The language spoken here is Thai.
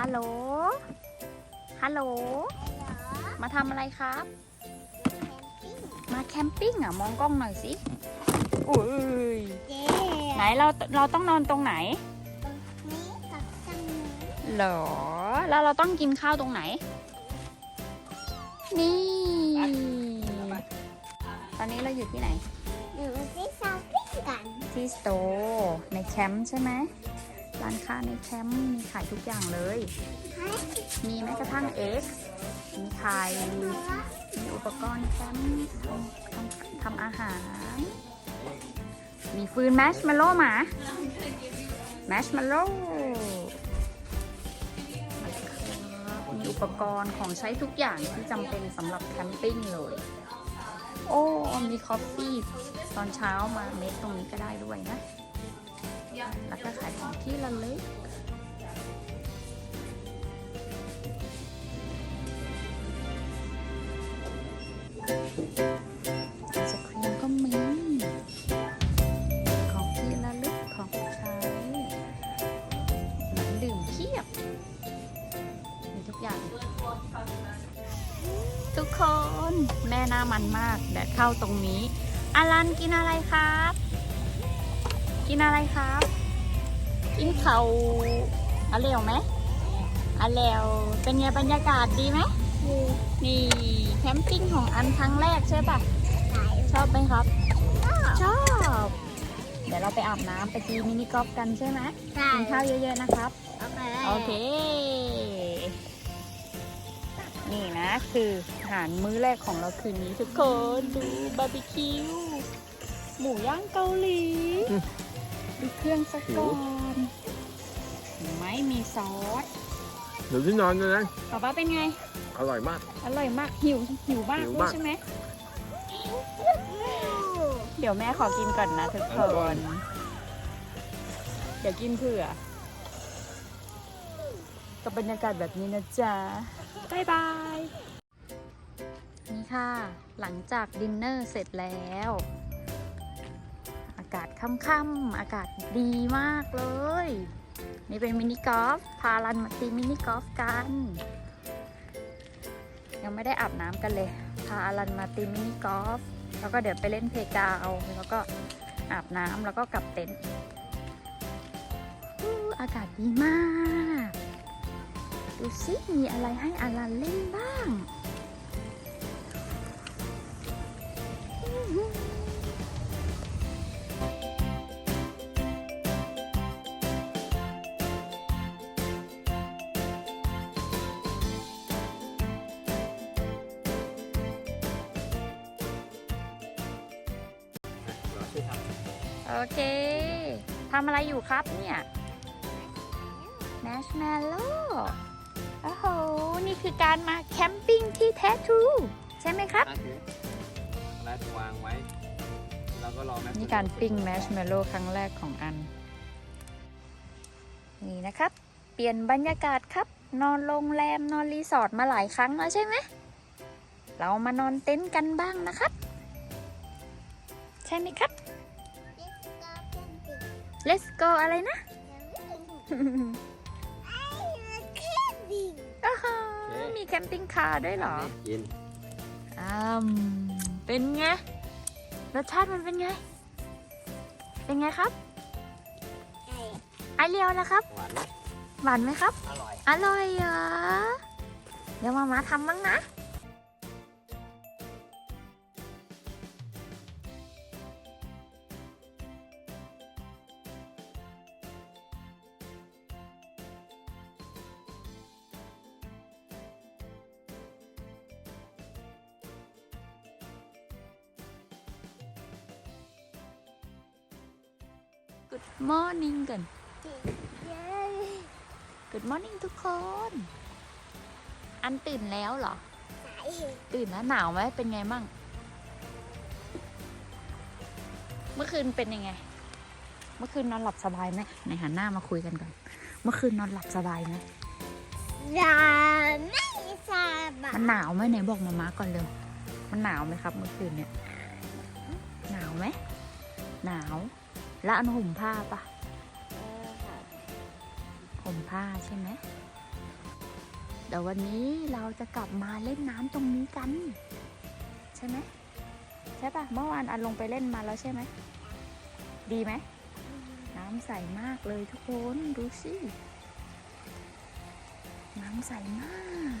ฮัลโหล ฮัลโหล มาทำอะไรครับ มาแคมปิ้งอะ มองกล้องหน่อยสิ อุ้ยเจ๊ไหนเราเราต้องนอนตรงไหนนี้กับจังนี้เหรอ แล้วเราต้องกินข้าวตรงไหน นี่ ตอนนี้เราอยู่ที่ไหนหรือว่าที่ซาปิ้งกัน ที่สโตร์ในแคมป์ใช่ไหม ร้านค้าในแคมป์มีขายทุกอย่างเลย มีแม้กระทั่งเอ็กมีไข่มีอุปกรณ์แคมป์ทำทำอาหาร มีฟืนแมชมลโล่หมาแมชมลโล่มีอุปกรณ์ของใช้ทุกอย่างที่จำเป็นสำหรับแคมปิ้งเลย โอ้ มีคอฟฟี่ตอนเช้ามาเมคตรงนี้ก็ได้ด้วยนะ แล้วก็ขายของที่ระลึกไอศครีมก็มีของที่ระลึกของใช้น้ำดื่มเพียบมีทุกอย่าง ทุกคนแม่หน้ามันมากแดดเข้าตรงนี้อารันกินอะไรครับ กินอะไรครับ กินเขาอาเลวไหมอาเลวเป็นไงบรรยากาศดีไหมมีนี่แคมปิ้งของอันครั้งแรกใช่ปะหลายชอบไหมครับ ชอบ เดี๋ยวเราไปอาบน้ำไปตีมินิกอล์ฟกันใช่ไหมใช่กินข้าวเยอะๆนะครับโอเคโอเค นี่นะคืออาหารมื้อแรกของเราคืนนี้ทุกคน ดูบาร์บีคิว หมูย่างเกาหลีดู เครื่องสักก่อนเห็นไหม่มีซอสเดี๋ยวที่นอนเลยนะป๊าป้าเป็นไง อร่อยมาก อร่อยมากหิวหิวมากหิวด้วยมาก ใช่ไหมเดี๋ยวแม่ขอกินก่อนนะทุกคเอาก่อน น เดี๋ยวกินเผื่อกับบรรยากาศแบบนี้นะจ๊ะบายบาย นี่ค่ะ หลังจากดินเนอร์เสร็จแล้วอากาศค่ำๆอากาศดีมากเลย นี่เป็นมินิกอล์ฟพารันมาตีมินิกอล์ฟกัน ยังไม่ได้อาบน้ำกันเลย พาอารันมาตีมินิกอล์ฟแล้วก็เดี๋ยวไปเล่นเพลย์กราวด์แล้วก็อาบน้ำแล้วก็กลับเต็นท์อู้อากาศดีมาก ดูสิมีอะไรให้อารันเล่นบ้าง โอเคทำอะไรอยู่ครับเนี่ย m มชแมลโล่โอ้โห นี่คือการมาแคมปิ้งที่แท้ทรูใช่ไหมครับตั้งถือแล้ววางไว้แล้วก็รอแม่นี่การปิ้งแมชเมลโล่ครั้งแรกของอัน นี่นะครับ เปลี่ยนบรรยากาศครับ นอนโรงแรมนอนรีสอร์ทมาหลายครั้งแล้วใช่ไหม เรามานอนเต็นท์กันบ้างนะครับ ใช่ไหมครับ let's go อะไรนะ โอ้โหมีแคมปิ้งคาร์ด้วยเหรอกินอืมเป็นไง รสชาติมันเป็นไง เป็นไงครับ ไอเลียวนะครับ หวานไหมหวานไหมครับ อร่อย อร่อยเหรอ เดี๋ยวมามาทำบ้างนะ Good morning กัน Good morning ทุกคน อันตื่นแล้วเหรอ ตื่นแล้วหนาวไหมเป็นไงมั่ง เมื่อคืนเป็นยังไง เมื่อคืนนอนหลับสบายไหมไหนหันหน้ามาคุยกันก่อน เมื่อคืนนอนหลับสบายไหมอย่าไม่ทราบมันหนาวไหมไหนบอกมามาก่อนเร็ว มันหนาวไหมครับ เมื่อคืนเนี่ย หนาวไหม หนาว แล้วอันห่มผ้าปะห่มผ้าใช่ไหมเดี๋ยววันนี้เราจะกลับมาเล่นน้ำตรงนี้กัน ใช่ไหมใช่ปะเมื่อวานอันลงไปเล่นมาแล้วใช่ไหมดีไหมน้ำใสมากเลยทุกคนดูสิน้ำใสมาก